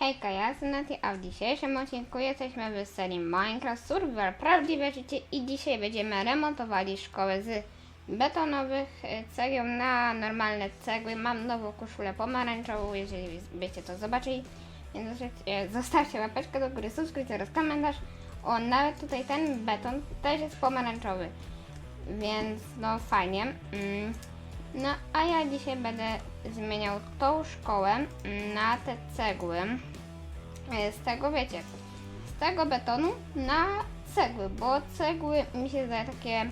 Hejka, ja jestem Nati, a w dzisiejszym odcinku jesteśmy w serii Minecraft Survival Prawdziwe Życie i dzisiaj będziemy remontowali szkołę z betonowych e, cegieł na normalne cegły. Mam nową koszulę pomarańczową, jeżeli byście to zobaczyli. Więc zostawcie- zostawcie łapeczkę do góry, subskrypcję oraz komentarz. O, nawet tutaj ten beton też jest pomarańczowy. Więc no fajnie. Mm. No a ja dzisiaj będę zmieniał tą szkołę na te cegły. E, Z tego wiecie, z tego betonu na cegły, bo cegły mi się zdaje takie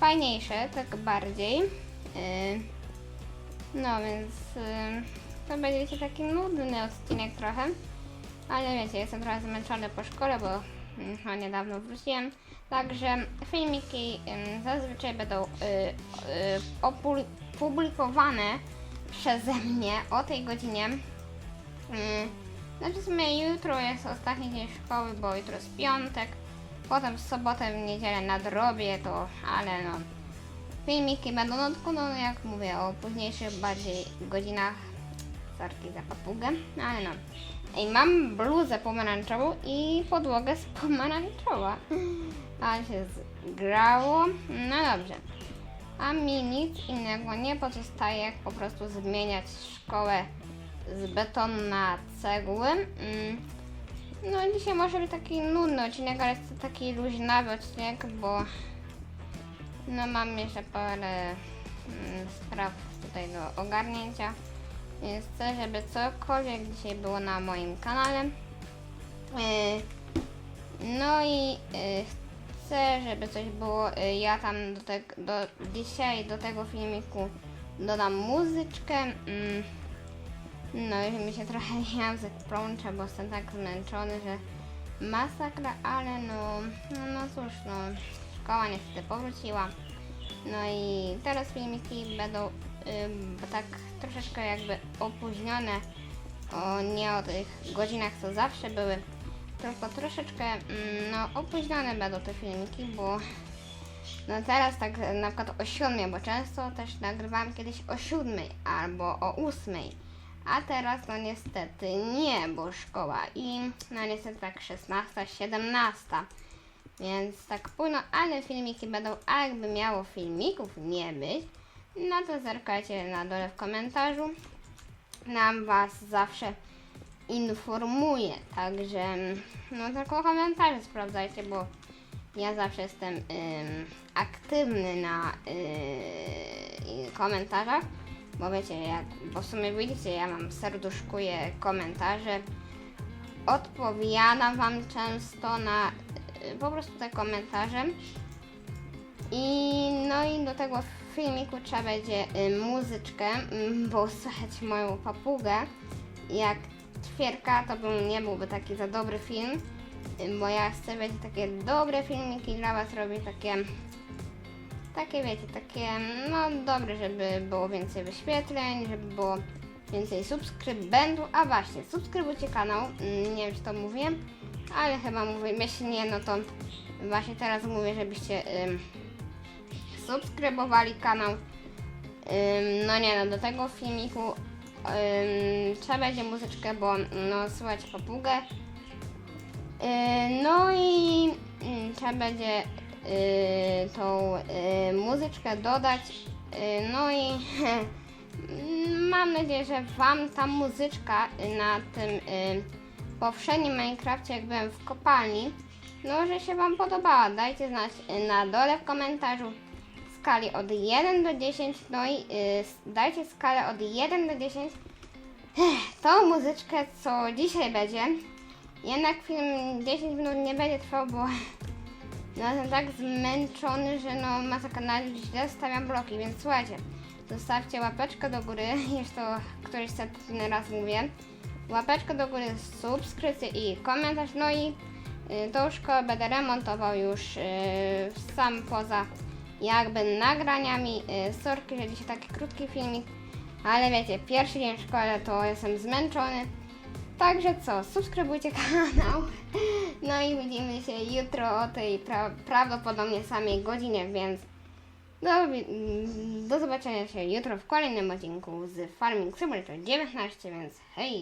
fajniejsze, tak bardziej. E, No więc e, to będzie taki nudny odcinek trochę. Ale wiecie, jestem trochę zmęczony po szkole, bo no, niedawno wróciłem. Także filmiki zazwyczaj będą y, y, opul- publikowane przeze mnie o tej godzinie. Y, znaczy w sumie jutro jest ostatni dzień szkoły, bo jutro jest piątek. Potem w sobotę, w niedzielę nadrobię to, ale no. Filmiki będą, no tylko no, jak mówię, o późniejszych bardziej godzinach. Sorki za papugę, no ale no. Ej, mam bluzę pomarańczową i podłogę z pomarańczowa. Ale się zgrało. No dobrze. A mi nic innego nie pozostaje, jak po prostu zmieniać szkołę z betonu na cegły. Mm. No dzisiaj może być taki nudny odcinek, ale jest to taki luźnawy odcinek, bo no mam jeszcze parę mm, spraw tutaj do ogarnięcia. Więc chcę, żeby cokolwiek dzisiaj było na moim kanale. Yy, no i yy, chcę, żeby coś było. Yy, ja tam do, te, do dzisiaj do tego filmiku dodam muzyczkę. Mm, no i mi się trochę język plącze, bo jestem tak zmęczony, że masakra, ale no, no, no cóż, no, szkoła niestety powróciła. No i teraz filmiki będą ym, tak troszeczkę jakby opóźnione, o nie o tych godzinach co zawsze były, tylko troszeczkę mm, no opóźnione będą te filmiki, bo no teraz tak na przykład o 7, bo często też nagrywałam kiedyś o 7 albo o 8. A teraz no niestety nie, bo szkoła i no niestety tak 16, 17. Więc tak późno, ale filmiki będą, a jakby miało filmików nie być, no to zerkajcie na dole w komentarzu. Nam Was zawsze informuję, także no tylko komentarze sprawdzajcie, bo ja zawsze jestem ym, aktywny na yy, komentarzach, bo wiecie, jak, bo w sumie widzicie, ja mam serduszkuję komentarze, odpowiadam Wam często na y, po prostu te komentarze. I no i do tego filmiku trzeba będzie y, muzyczkę, mm, bo słychać moją papugę. Jak ćwierka, to by nie byłby taki za dobry film, y, bo ja chcę wiecie, takie dobre filmiki dla Was robię, takie takie wiecie, takie no dobre, żeby było więcej wyświetleń, żeby było więcej subskrybentów. A właśnie, subskrybujcie kanał, mm, nie wiem czy to mówiłem, ale chyba mówię, jeśli nie, no to właśnie teraz mówię, żebyście subskrybowali kanał. Ym, no nie no, do tego filmiku ym, trzeba będzie muzyczkę, bo no słychać papugę. No i trzeba będzie yy, tą yy, muzyczkę dodać. Yy, no i mam nadzieję, że Wam ta muzyczka na tym yy, poprzednim Minecrafcie, jak byłem w kopalni, no, że się Wam podobała. Dajcie znać na dole w komentarzu skali od 1 do 10, no i yy, dajcie skalę od 1 do 10 tą muzyczkę, co dzisiaj będzie. Jednak film 10 minut nie będzie trwał, bo no, jestem tak zmęczony, że no masakra na źle stawiam bloki, więc słuchajcie, zostawcie łapeczkę do góry, już to któryś setny raz mówię. Łapeczkę do góry, subskrypcję i komentarz, no i y, tą szkołę będę remontował już y, sam poza jakby nagraniami. Y, sorki, że dzisiaj taki krótki filmik, ale wiecie, pierwszy dzień w szkole to jestem zmęczony. Także co, subskrybujcie kanał. No i widzimy się jutro o tej pra prawdopodobnie samej godzinie, więc do, do zobaczenia się jutro w kolejnym odcinku z Farming Simulator 19, więc hej!